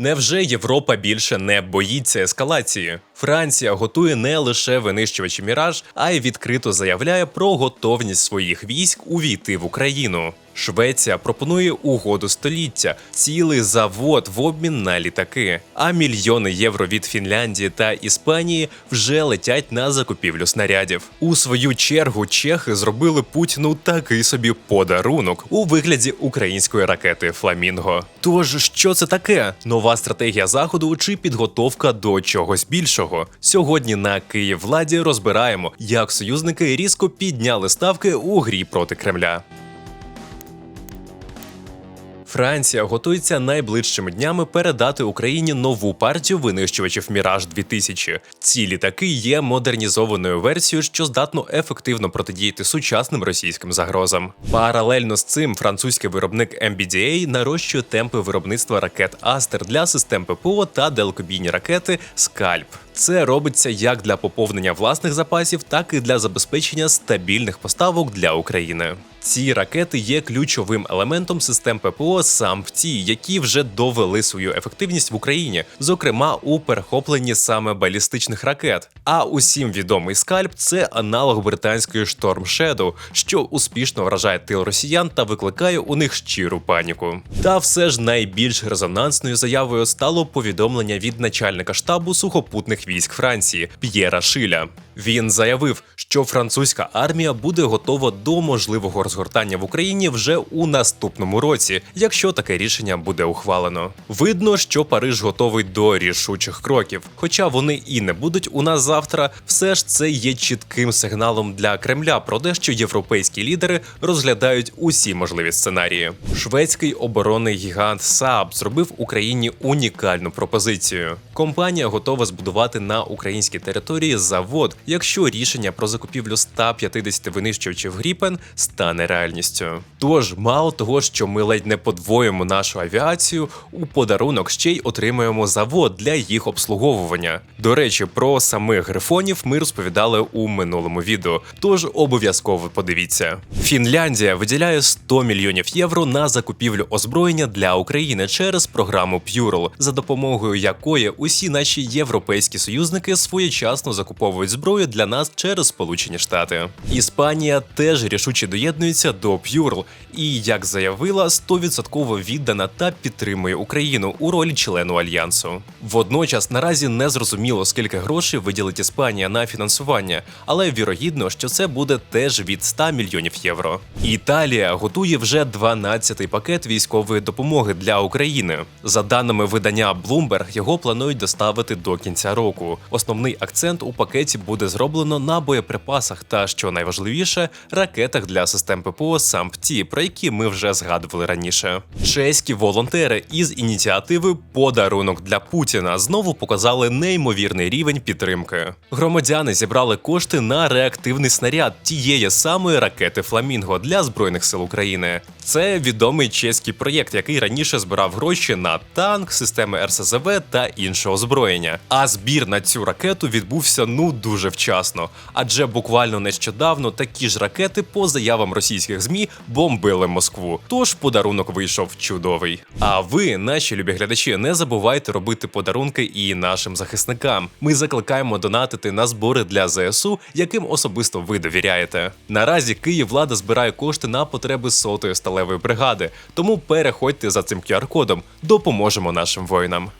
Невже Європа більше не боїться ескалації? Франція готує не лише винищувачі Міраж, а й відкрито заявляє про готовність своїх військ увійти в Україну. Швеція пропонує угоду століття, цілий завод в обмін на літаки. А мільйони євро від Фінляндії та Іспанії вже летять на закупівлю снарядів. У свою чергу чехи зробили Путіну такий собі подарунок у вигляді української ракети Фламінго. Тож, що це таке? Нова стратегія заходу чи підготовка до чогось більшого? Сьогодні на Київ владі розбираємо, як союзники різко підняли ставки у грі проти Кремля. Франція готується найближчими днями передати Україні нову партію винищувачів Міраж 2000 Ці літаки є модернізованою версією, що здатно ефективно протидіяти сучасним російським загрозам. Паралельно з цим французький виробник MBDA нарощує темпи виробництва ракет Астер для систем ППО та далекобійні ракети Скальп. Це робиться як для поповнення власних запасів, так і для забезпечення стабільних поставок для України. Ці ракети є ключовим елементом систем ППО сам в ті, які вже довели свою ефективність в Україні, зокрема у перехопленні саме балістичних ракет. А усім відомий скальп це аналог британської Storm Shadow, що успішно вражає тил росіян та викликає у них щиру паніку. Та все ж найбільш резонансною заявою стало повідомлення від начальника штабу сухопутних військ Франції П'єра Шиля. Він заявив, що французька армія буде готова до можливого розгортання в Україні вже у наступному році, якщо таке рішення буде ухвалено. Видно, що Париж готовий до рішучих кроків. Хоча вони і не будуть у нас завтра, все ж це є чітким сигналом для Кремля про те, що європейські лідери розглядають усі можливі сценарії. Шведський оборонний гігант Saab зробив Україні унікальну пропозицію. Компанія готова збудувати на українській території завод, якщо рішення про закупівлю 150 винищувачів Гріпен стане реальністю. Тож, мало того, що ми ледь не подвоїмо нашу авіацію, у подарунок ще й отримаємо завод для їх обслуговування. До речі, про самих грифонів ми розповідали у минулому відео, тож обов'язково подивіться. Фінляндія виділяє 100 мільйонів євро на закупівлю озброєння для України через програму Purel, за допомогою якої усі наші європейські союзники своєчасно закуповують зброю для нас через Сполучені Штати. Іспанія теж рішуче доєднується до Purel і, як заявила, 100% віддана та підтримує Україну у ролі члену альянсу. Водночас наразі не зрозуміло, скільки грошей виділить Іспанія на фінансування, але вірогідно, що це буде теж від 100 мільйонів євро. Італія готує вже 12-й пакет військової допомоги для України. За даними видання Bloomberg, його планують доставити до кінця року. Основний акцент у пакеті буде зроблено на боєприпасах та, що найважливіше, ракетах для систем ППО САМПТІ, про які ми вже згадували раніше. Чеські волонтери із ініціативи Подарунок для Путіна знову показали неймовірний рівень підтримки. Громадяни зібрали кошти на реактивний снаряд тієї самої ракети Фламінго для збройних сил України. Це відомий чеський проєкт, який раніше збирав гроші на танк, системи РСЗВ та інше озброєння. А збір на цю ракету відбувся ну дуже вчасно, адже буквально нещодавно такі ж ракети, по заявам російських змі, бомбили Москву. Тож подарунок вийшов чудовий. А ви, наші любі глядачі, не забувайте робити подарунки і нашим захисникам. Ми закликаємо донатити на збори для ЗСУ, яким особисто ви довіряєте. Наразі Київ влада збирає кошти на потреби сотої сталевої бригади, тому переходьте за цим QR-кодом, допоможемо нашим воїнам.